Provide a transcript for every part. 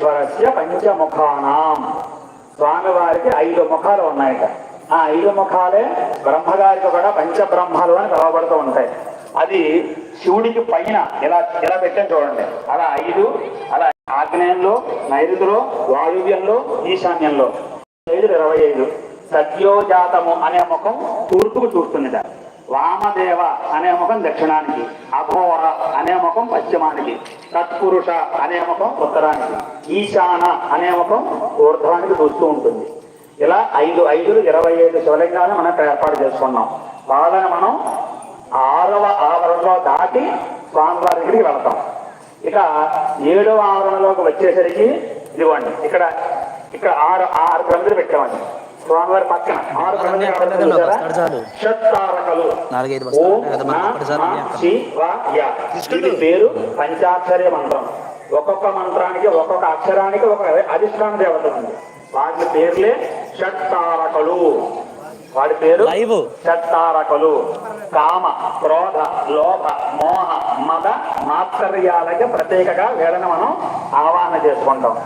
స్వరస్య పంచముఖానాం స్వామివారికి ఐదు ముఖాలు ఉన్నాయట. ఆ ఐదు ముఖాలే బ్రహ్మగారికి కూడా పంచబ్రహ్మాలు అని పిలువబడుతూ ఉంటాయి. అది శివుడికి పైన ఇలా ఇలా పెట్టాను చూడండి. అలా ఐదు అలా ఆగ్నేయంలో నైరుతిలో వాయువ్యంలో ఈశాన్యంలో. ఐదు ఇరవై ఐదు. సద్యోజాతము అనే ముఖం తూర్పుకు చూస్తుందిట. వామదేవ అనే ముఖం దక్షిణానికి అఘోర అనే ముఖం పశ్చిమానికి తత్పురుష అనే ముఖం ఉత్తరానికి ఈశాన అనే ముఖం ఊర్ధ్వానికి చూస్తూ ఉంటుంది. ఇలా ఐదు ఐదులు ఇరవై ఐదు శివలింగాలను మనం ఏర్పాటు చేసుకున్నాం. వాళ్ళని మనం ఆరవ ఆవరణలో దాటి స్వామివారి దగ్గరికి వెళతాం. ఇక ఏడవ ఆవరణలోకి వచ్చేసరికి ఇదిగోండి ఇక్కడ ఇక్కడ ఆరు ఆరు ప్రమిదలు పెట్టామండి. స్వామివారి పక్కన ఆరు నాలుగైదు. ఇది పేరు పంచాక్షరి మంత్రం. ఒక్కొక్క మంత్రానికి ఒక్కొక్క అక్షరానికి ఒక అధిష్టాన దేవత ఉంది. వాటి పేర్లే షట్తారకలు. వాడి పేరు లైవ్. షట్తారకలు. కామ క్రోధ లోభ మోహ మద మాత్సర్యాలకి ప్రత్యేకగా వీళ్ళని మనం ఆవాహన చేసుకుంటాం.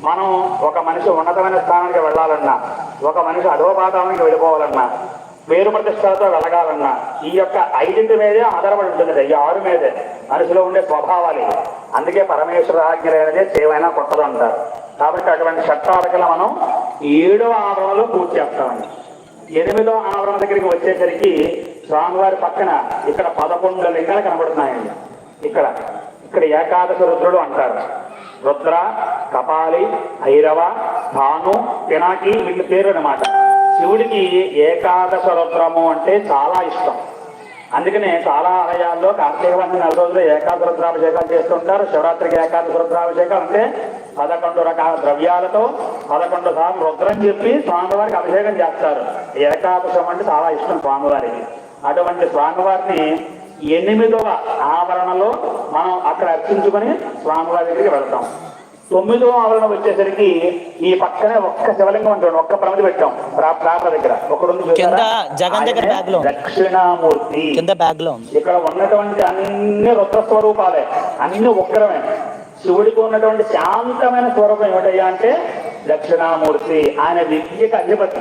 మనం ఒక మనిషి ఉన్నతమైన స్థానానికి వెళ్ళాలన్నా ఒక మనిషి అధోపాతానికి వెళ్ళిపోవాలన్నా వేరు ప్రతిష్టలతో వెళ్ళగాలన్నా ఈ యొక్క ఐదింటి మీదే ఆధారపడి ఉంటుంది ఈ ఆరు మీదే. మనిషిలో ఉండే స్వభావాలు. అందుకే పరమేశ్వర ఆజ్ఞలైనదే సేవైనా కొట్టదు అంటారు కాబట్టి అటువంటి షట్టారకలు మనం ఏడవ ఆవరణలో పూర్తి చేస్తామండి ఎనిమిదో ఆవరణ దగ్గరికి వచ్చేసరికి స్వామివారి పక్కన ఇక్కడ పదకొండు లింగాలు కనబడుతున్నాయండి. ఇక్కడ ఇక్కడ ఏకాదశ రుద్రుడు అంటారు. రుద్ర కపాలి ఐరవ భాను పినాకి వీళ్ళ పేరు అనమాట శివుడికి ఏకాదశ రుద్రము అంటే చాలా ఇష్టం. అందుకనే చాలా ఆలయాల్లో కార్తీక వంద నెల రోజులు ఏకాదశ రుద్రాభిషేకాలు చేస్తుంటారు శివరాత్రికి ఏకాదశ రుద్రాభిషేకాలు అంటే పదకొండు రకాల ద్రవ్యాలతో పదకొండు సార్లు రుద్రం చెప్పి స్వామివారికి అభిషేకం చేస్తారు. ఏకాదశం అంటే చాలా ఇష్టం స్వామివారికి. అటువంటి స్వామివారిని ఎనిమిదవ ఆవరణలో మనం అక్కడ అర్చించుకొని స్వామివారి దగ్గరికి వెళ్తాం. తొమ్మిదో ఆవరణ వచ్చేసరికి ఈ పక్కనే ఒక్క శివలింగం ఉంటుంది ఒక్క ప్రమిది పెట్టాం. ప్రార్థన దగ్గర. ఒకడు. దక్షిణామూర్తి. ఇక్కడ ఉన్నటువంటి అన్ని రుద్ర స్వరూపాలే అన్ని ఉగ్రమే. శివుడికి ఉన్నటువంటి శాంతమైన స్వరూపం ఏమిటయ్యా అంటే దక్షిణామూర్తి. ఆయన విద్యకు అధిపతి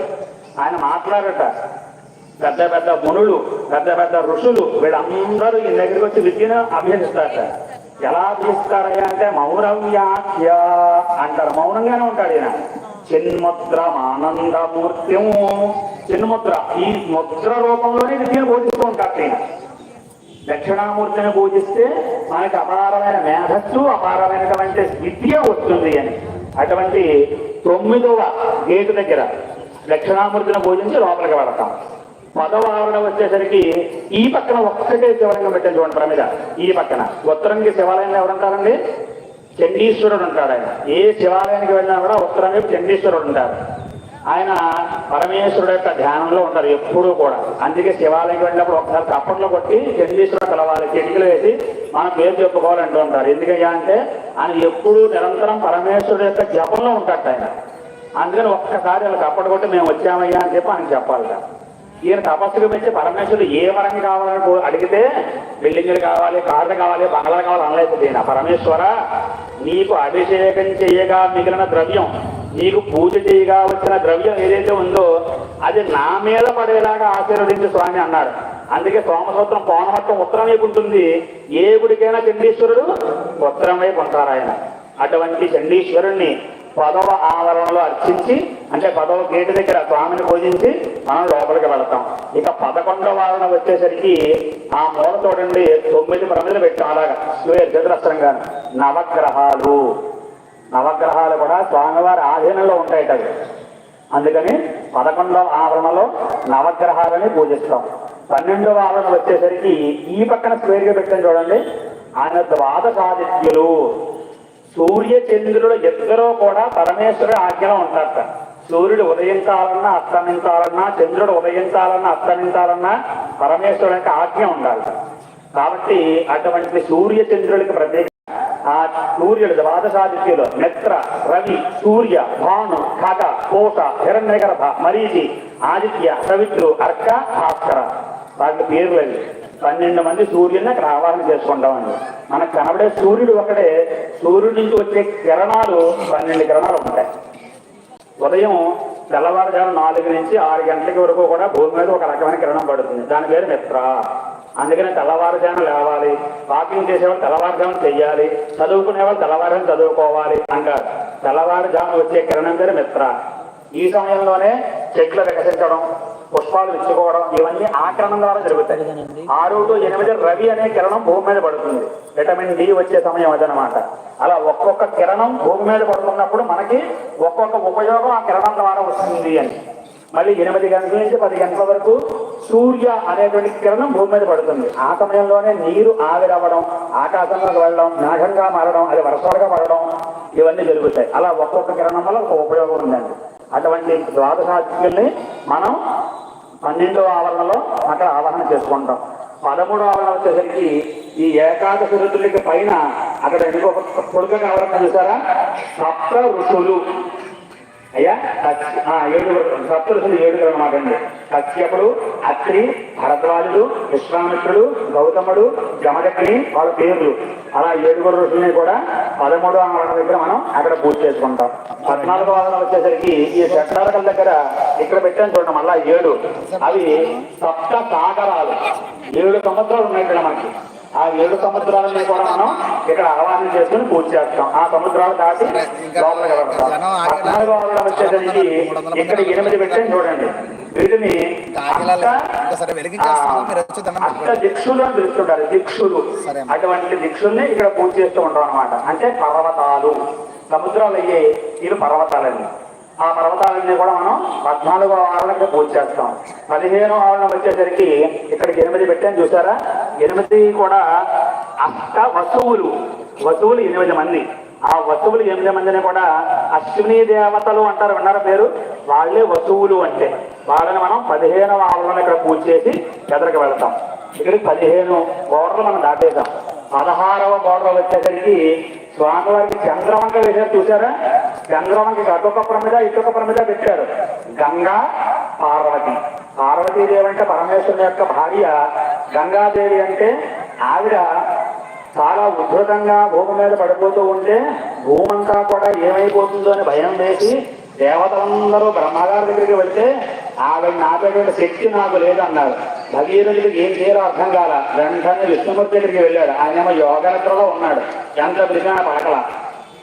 ఆయన మాట్లాడట. పెద్ద పెద్ద మునులు పెద్ద పెద్ద ఋషులు వీళ్ళందరూ ఈ దగ్గరికి వచ్చి విద్యను అభ్యసిస్తారట. ఎలా అభ్యసిస్తారయ్యా అంటే మౌనవ్యాఖ్య అంటారు. మౌనంగానే ఉంటాడు ఈయన. చిన్ముద్రమానందమూర్త్యం చిన్ముద్ర ఈ ముద్ర రూపంలోనే విద్యను బోధిస్తూ ఉంటాడు ఈయన. దక్షిణామూర్తిని పూజిస్తే మనకి అపారమైన మేధస్సు అపారమైనటువంటి విద్య వస్తుంది అని అటువంటి తొమ్మిదవ గేటు దగ్గర దక్షిణామూర్తిని పూజించి లోపలికి వెళతాం. పదవ ఆవరణ వచ్చేసరికి ఈ పక్కన ఒక్కటే శివలింగం పెట్టాను చూడండి ప్రమిద ఈ పక్కన. ఉత్తరంకి శివాలయంలో ఎవరుంటారండి చండీశ్వరుడు ఉంటాడు ఆయన. ఏ శివాలయానికి వెళ్ళినా కూడా ఉత్తరం వైపు చండీశ్వరుడు ఉంటారు. ఆయన పరమేశ్వరుడు యొక్క ధ్యానంలో ఉంటారు ఎప్పుడూ కూడా. అందుకే శివాలయంకి వెళ్ళినప్పుడు ఒకసారి తప్పట్లో కొట్టి చండీశ్వరుడు కలవాలి. చెటికలు వేసి మన పేరు చెప్పుకోవాలంటూ ఉంటారు. ఎందుకయ్యా అంటే ఆయన ఎప్పుడూ నిరంతరం పరమేశ్వరుడు యొక్క జపంలో ఉంటాడు ఆయన. అందుకని ఒక్కసారి వాళ్ళకి అప్పటి కొట్టి మేము వచ్చామయ్యా అని చెప్పి ఆయన చెప్పాలి ఈయన తపస్సుకు మించి పరమేశ్వరుడు ఏ వరం కావాలని అడిగితే బిల్డింగ్లు కావాలి కార్లు కావాలి బంగ్లాలు కావాలి అనలేదు ఈయన. పరమేశ్వర నీకు అభిషేకం చేయగా మిగిలిన ద్రవ్యం నీకు పూజ చేయగా వచ్చిన ద్రవ్యం ఏదైతే ఉందో అది నా మీద పడేలాగా ఆశీర్వదించి స్వామి అన్నాడు అందుకే సోమసూత్రం పౌనమత్వం ఉత్తరం వైపు ఉంటుంది. ఏ గుడికైనా చండీశ్వరుడు ఉత్తరం వైపు ఉంటారు ఆయన. అటువంటి చండీశ్వరుణ్ణి పదవ ఆవరణలో అర్చించి అంటే పదవ గేటు దగ్గర స్వామిని పూజించి మనం లోపలికి వెళతాం. ఇక పదకొండవ ఆవరణ వచ్చేసరికి ఆ మూల చూడండి తొమ్మిది ప్రమిదలు పెట్టాం అలాగా. స్క్వేర్ చతురస్రంగా నవగ్రహాలు. నవగ్రహాలు కూడా స్వామివారి ఆధీనంలో ఉంటాయి అవి. అందుకని పదకొండవ ఆవరణలో నవగ్రహాలని పూజిస్తాం. పన్నెండవ ఆవరణ వచ్చేసరికి ఈ పక్కన స్క్వేర్గా పెట్టాను చూడండి. ఆయన ద్వాదశాదిత్యులు. సూర్య చంద్రుడు ఇద్దరూ కూడా పరమేశ్వరుడు ఆజ్ఞలో ఉంటారట. సూర్యుడు ఉదయించాలన్నా అస్తమించాలన్నా చంద్రుడు ఉదయించాలన్నా అస్తమించాలన్నా పరమేశ్వరుడు యొక్క ఆజ్ఞ ఉండాలి. కాబట్టి అటువంటి సూర్య చంద్రుడికి ప్రత్యేక ఆ సూర్యుడు ద్వాదశాదిత్యులు మిత్ర రవి సూర్య భాను ఖగ కోట హిరణ్యగర్భ మరీచి ఆదిత్య సవిత్రు అర్క భాస్కర. వాటి పేర్లు అవి. పన్నెండు మంది సూర్యుడిని అక్కడ ఆవాహన చేసుకుంటామండి. మనకు కనబడే సూర్యుడు ఒకటే. సూర్యుడి నుంచి వచ్చే కిరణాలు పన్నెండు కిరణాలు ఉంటాయి. ఉదయం తెల్లవారుజాము నాలుగు నుంచి ఆరు గంటలకి వరకు కూడా భూమి మీద ఒక రకమైన కిరణం పడుతుంది. దాని పేరు మిత్ర. అందుకనే తెల్లవారుజాము లేవాలి. వాకింగ్ చేసేవాళ్ళు తెల్లవారుజాము చెయ్యాలి. చదువుకునే వాళ్ళు తెల్లవారుజాము చదువుకోవాలి అంటారు. తెల్లవారుజాము వచ్చే కిరణం పేరు మిత్ర. ఈ సమయంలోనే చెట్లు వికసించడం పుష్పాలు విచ్చుకోవడం ఇవన్నీ ఆ కిరణం ద్వారా జరుగుతాయి. ఆరు టు ఎనిమిది రవి అనే కిరణం భూమి మీద పడుతుంది. విటమిన్ డి వచ్చే సమయం అదనమాట. అలా ఒక్కొక్క కిరణం భూమి మీద పడుతున్నప్పుడు మనకి ఒక్కొక్క ఉపయోగం ఆ కిరణం ద్వారా వస్తుంది అని. మళ్ళీ ఎనిమిది గంటల నుంచి పది గంటల వరకు సూర్య అనేటువంటి కిరణం భూమి మీద పడుతుంది. ఆ సమయంలోనే నీరు ఆవిరవ్వడం ఆకాశంలోకి వెళ్ళడం మేఘంగా మారడం అది వర్షాలుగా పడడం ఇవన్నీ జరుగుతాయి. అలా ఒక్కొక్క కిరణం వల్ల ఒక ఉపయోగం ఉందండి. అటువంటి ద్వాదశాదిత్యుల్ని మనం పన్నెండో ఆవరణలో అక్కడ ఆవరణ చేసుకుంటాం. పదమూడో ఆవరణ వచ్చేసరికి ఈ ఏకాదశి ఋతులకి పైన అక్కడ ఇంకొక కొడుక కనబడుతుంది చూసారా? సప్త ఋషులు. అయ్యా కచ్చి- ఏడుగురు సప్తరుషులు ఏడుగురు అనమాట అండి కశ్యపుడు అత్రి భరద్వాజుడు విశ్వామిత్రుడు గౌతముడు జమదగ్ని వాళ్ళ పేర్లు. అలా ఏడుగురు ఋషుల్ని కూడా పదమూడు ఆవరణ దగ్గర మనం అక్కడ పూజ చేసుకుంటాం. పద్నాలుగో వాదన వచ్చేసరికి ఈ శటారకల దగ్గర ఇక్కడ పెట్టాను చూడండి మళ్ళా ఏడు. అవి సప్త సాగరాలు. ఏడు సంవత్సరాలు ఉన్నాయి ఇక్కడ మనకి. ఆ ఏడు సముద్రాలని కూడా మనం ఇక్కడ ఆహ్వానం చేసుకుని పూజ చేస్తాం. ఆ సముద్రాలు దాటి లోపలికి వచ్చేసరికి ఇక్కడ ఎనిమిది పెట్టాను చూడండి. వీటిని అష్ట- దిక్షులు అని పిలుస్తుంటారు. దిక్షులు. అటువంటి దిక్షుల్ని ఇక్కడ పూజ చేస్తూ ఉంటాం అనమాట అంటే పర్వతాలు. సముద్రాలు అయ్యే ఇవి పర్వతాలండి ఆ పర్వతాలన్నీ కూడా మనం పద్నాలుగో ఆవరణకి పూజ చేస్తాం. పదిహేనో ఆవరణ వచ్చేసరికి ఇక్కడికి ఎనిమిది పెట్టాను చూసారా? ఎనిమిది కూడా అష్ట వస్తువులు. వస్తువులు ఎనిమిది మంది. ఆ వస్తువులు ఎనిమిది మందిని కూడా అశ్విని దేవతలు అంటారు. విన్నారా పేరు? వాళ్ళే వస్తువులు అంటే. వాళ్ళని మనం పదిహేనవ వాళ్ళని ఇక్కడ పూజ చేసి ఎదరికి వెళ్తాం. ఇక్కడికి పదిహేను బోర్డర్లు మనం దాటేసాం పదహారవ బోర్డర్ వచ్చేసరికి స్వామివారికి చంద్రవంక వేశారు. చూసారా చంద్రవంక అటొక ప్రమిద ఇటొక ప్రమిద పెట్టారు. గంగా పార్వతి. పార్వతీదేవి అంటే పరమేశ్వరుని యొక్క భార్య గంగాదేవి అంటే ఆవిడ చాలా ఉద్ధృతంగా భూమి మీద పడిపోతూ ఉంటే భూమంతా కూడా ఏమైపోతుందో అని భయం వేసి దేవతలందరూ బ్రహ్మగారి దగ్గరికి వెళ్తే ఆవిడ నాపేటువంటి శక్తి నాకు లేదన్నారు భగీరథుడికి ఏం చేయాలో అర్థం కాల. వెంటనే విష్ణుమూర్తి దగ్గరికి వెళ్ళాడు. ఆయనేమో యోగనిద్రలో ఉన్నాడు. ఎంత పిలిచినా పాటల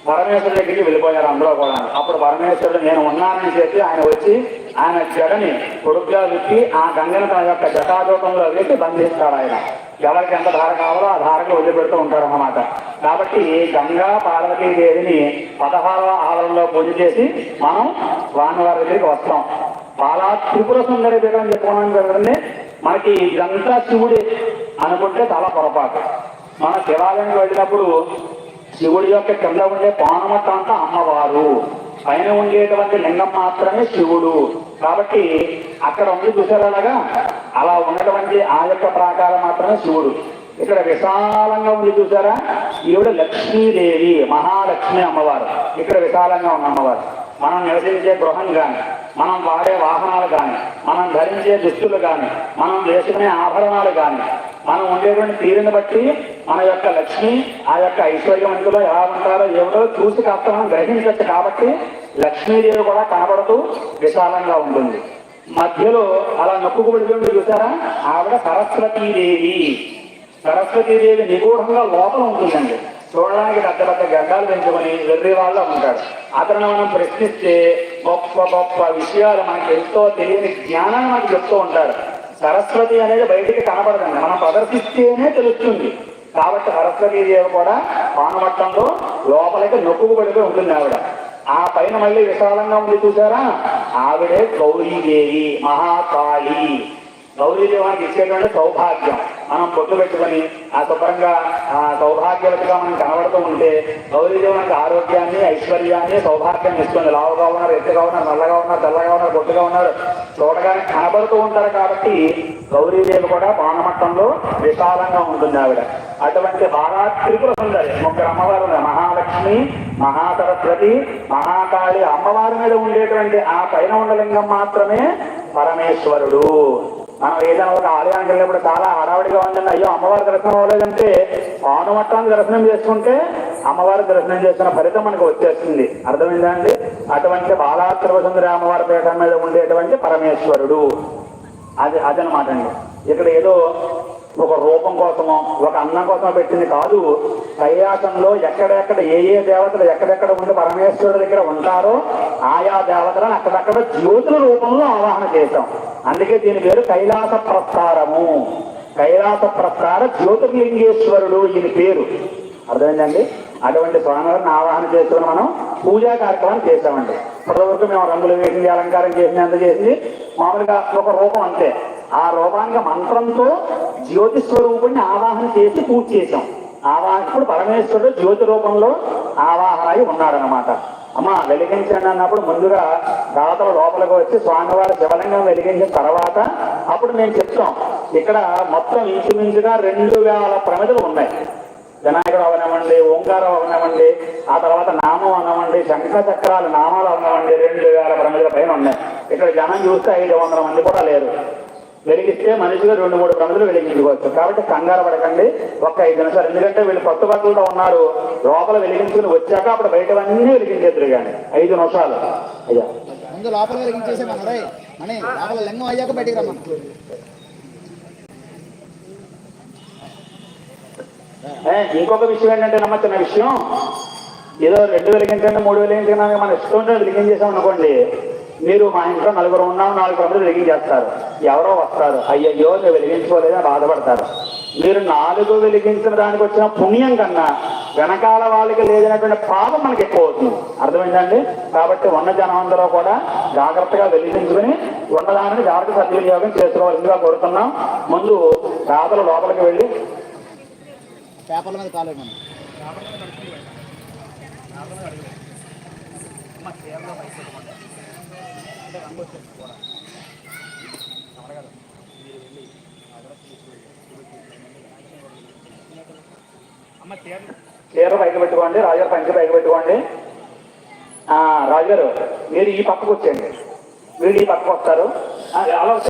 పరమేశ్వరుడి దగ్గరికి వెళ్ళిపోయారు అందరూ కూడా. అప్పుడు పరమేశ్వరుడు నేను ఉన్నానని చెప్పి ఆయన వచ్చి ఆయన జడని కొడుగ్గా విప్పి ఆ గంగను తన యొక్క జటాజోటంలో వేసి బంధిస్తాడు ఆయన. ఎవరికి ఎంత ధార కావాలో ఆ ధారకు వదిలిపెడుతూ ఉంటారు అన్నమాట కాబట్టి గంగా పార్వతీదేవిని పదహారవ ఆవరణలో పూజ చేసి మనం స్వామివారి దగ్గరికి వస్తాం. పాలా త్రిపుర సుందరి పీఠం చెప్పుకున్నాం కదండి. మనకి ఇదంతా శివుడే అనుకుంటే చాలా పొరపాటు. మన శివాలయంలో వెళ్ళినప్పుడు శివుడి యొక్క కింద ఉండే పానమట్ట అంతా అమ్మవారు. పైన ఉండేటువంటి లింగం మాత్రమే శివుడు. కాబట్టి అక్కడ ఉంది చూసారలాగా అలా ఉన్నటువంటి ఆ యొక్క ప్రాకారం మాత్రమే శివుడు. ఇక్కడ విశాలంగా ఉంది చూసారా ఈవిడ లక్ష్మీదేవి మహాలక్ష్మి అమ్మవారు. ఇక్కడ విశాలంగా ఉన్న అమ్మవారు. మనం నివసించే గృహం కానీ మనం వాడే వాహనాలు కానీ మనం ధరించే దుస్తులు కానీ మనం వేసుకునే ఆభరణాలు కానీ మనం ఉండేటువంటి తీరుని బట్టి మన యొక్క లక్ష్మి ఆ యొక్క ఐశ్వర్యవంతులు ఎలా ఉంటారో ఏమిటో చూసి కాస్త మనం గ్రహించవచ్చు కాబట్టి లక్ష్మీదేవి కూడా కనబడుతూ విశాలంగా ఉంటుంది. మధ్యలో అలా నొక్కుబడి చూసారా? ఆవిడ సరస్వతీదేవి. సరస్వతీదేవి నిగూఢంగా లోపల ఉంటుందండి. చూడడానికి పెద్ద పెద్ద గడ్డాలు పెంచుకొని వెర్రి వాళ్ళ ఉంటాడు అతను మనం ప్రశ్నిస్తే గొప్ప గొప్ప విషయాలు మనకి ఎంతో తెలియని జ్ఞానాన్ని మనకు చెప్తూ ఉంటారు. సరస్వతి అనేది బయటికి కనబడదండి. మనం ప్రదర్శిస్తేనే తెలుస్తుంది. కాబట్టి సరస్వతీదేవి కూడా పానమట్టంలో లోపలికి నొక్కుకు పడిపోయి ఉంటుంది ఆవిడ. ఆ పైన మళ్ళీ విశాలంగా ఉంది చూసారా? ఆవిడే గౌరీదేవి మహాకాళి. గౌరీదేవానికి ఇచ్చేటువంటి సౌభాగ్యం. మనం పొట్టు పెట్టుకొని ఆ శుభ్రంగా ఆ సౌభాగ్యవతిగా మనం కనబడుతూ ఉంటే గౌరీదేవానికి ఆరోగ్యాన్ని ఐశ్వర్యాన్ని సౌభాగ్యాన్ని ఇస్తుంది. లావుగా ఉన్నారు ఎత్తుగా ఉన్నారు నల్లగా ఉన్నారు తెల్లగా ఉన్నారు పొట్టుగా ఉన్నారు. చూడగానే కనబడుతూ ఉంటారు కాబట్టి గౌరీదేవి కూడా బాణమట్టంలో విశాలంగా ఉంటుంది ఆవిడ. అటువంటి బాగా త్రిపుర సుందరి ముగ్గురు అమ్మవారు మహాలక్ష్మి మహాసరస్వతి మహాకాళి అమ్మవారి మీద ఉండేటువంటి ఆ పైన ఉండలింగం మాత్రమే పరమేశ్వరుడు. మనం ఏదైనా ఒక ఆలయానికి వెళ్ళినప్పుడు చాలా హడావిడిగా ఉందండి. అయ్యో అమ్మవారి దర్శనం అవ్వలేదంటే పానుమట్టాన్ని దర్శనం చేసుకుంటే అమ్మవారి దర్శనం చేస్తున్న ఫలితం మనకు వచ్చేస్తుంది. అర్థమైందా అండి? అటువంటి బాలాత్రవసుందరి అమ్మవారి పీఠం మీద ఉండేటువంటి పరమేశ్వరుడు. అది అదనమాట అండి. ఇక్కడ ఏదో ఒక రూపం కోసమో ఒక అన్నం కోసమో పెట్టింది కాదు. కైలాసంలో ఎక్కడెక్కడ ఏ ఏ దేవతలు ఎక్కడెక్కడ ఉండి పరమేశ్వరుడు దగ్గర ఉంటారో ఆయా దేవతలను అక్కడక్కడ జ్యోతుల రూపంలో ఆవాహన చేశాం. అందుకే దీని పేరు కైలాస ప్రస్థారము కైలాస ప్రస్థార జ్యోతిర్లింగేశ్వరుడు ఈయన పేరు. అర్థమైందండి? అటువంటి స్వామివారిని ఆవాహన చేసుకుని మనం పూజా కార్యక్రమం చేసామండి ఇప్పటివరకు మేము రంగులు వేసింది అలంకారం చేసింది అంత చేసింది మామూలుగా ఒక రూపం అంతే. ఆ రూపానికి మంత్రంతో జ్యోతి స్వరూపుణ్ణి ఆవాహన చేసి పూజ చేసాం ఆవాహకుడు పరమేశ్వరుడు జ్యోతి రూపంలో ఆవాహన అయి ఉన్నాడనమాట అమ్మ వెలిగించండి అన్నప్పుడు ముందుగా దాతలు లోపలికి వచ్చి స్వామివారి శివలింగం వెలిగించిన తర్వాత అప్పుడు మేము చెప్తాం. ఇక్కడ మొత్తం ఇంచుమించుగా రెండు వేల ప్రమిదలు ఉన్నాయి. వినాయకుడు అవనవండి ఓంకారం అవనవండి ఆ తర్వాత నామం అవనవండి శంఖ చక్రాలు నామాలు అవనవండి రెండు వేల ప్రమిదల పైన ఉన్నాయి. ఇక్కడ జనం చూస్తే ఐదు వందల మంది కూడా లేరు. వెలిగిస్తే మనిషిగా రెండు మూడు ప్రమిదలు వెలిగించుకోవచ్చు. కాబట్టి కంగారు పడకండి. ఒక్క ఐదు నిమిషాలు. ఎందుకంటే వీళ్ళు కొత్త బట్టలతో ఉన్నారు. లోపల వెలిగించుకుని వచ్చాక అప్పుడు బయటవన్నీ వెలిగించేద్దరు కానీ. ఐదు నిమిషాలు. అయ్యా. ముందు లోపల వెలిగించేసే మన రై. మనీ లోపల లింగం అయ్యాక బయటికి రమ్మా ఏ, ఇంకొక విషయం ఏంటంటే నమ్మ చిన్న విషయం. ఏదో రెండు వెలిగించండి మూడు వెలిగించండి మన ఇష్టం వెలిగించేసాం అనుకోండి. మీరు మా ఇంట్లో నలుగురు ఉన్నాం నాలుగు మంది వెలిగించేస్తారు. ఎవరో వస్తారు. అయ్యయ్యో నేను వెలిగించుకోలేదని బాధపడతారు. మీరు నాలుగు వెలిగించిన దానికి వచ్చిన పుణ్యం కన్నా వెనకాల వాళ్ళకి లేదనేటువంటి పాపం మనకి ఎక్కువ అవుతుంది. అర్థమైందండి? కాబట్టి ఉన్న జనం అందరూ కూడా జాగ్రత్తగా వెలిగించుకుని ఉన్నదానిని జాగ్రత్త సద్వినియోగం చేసుకోవాల్సిందిగా కోరుతున్నాం. ముందు రాతలు లోపలికి వెళ్ళి పేపర్ల మీద కాలేదు మనం చీర పైకి పెట్టుకోండి రాజుగారు పంచి పైకి పెట్టుకోండి. రాజుగారు మీరు ఈ పక్కకు వచ్చేయండి. మీరు ఈ పక్కకు వస్తారు. అలా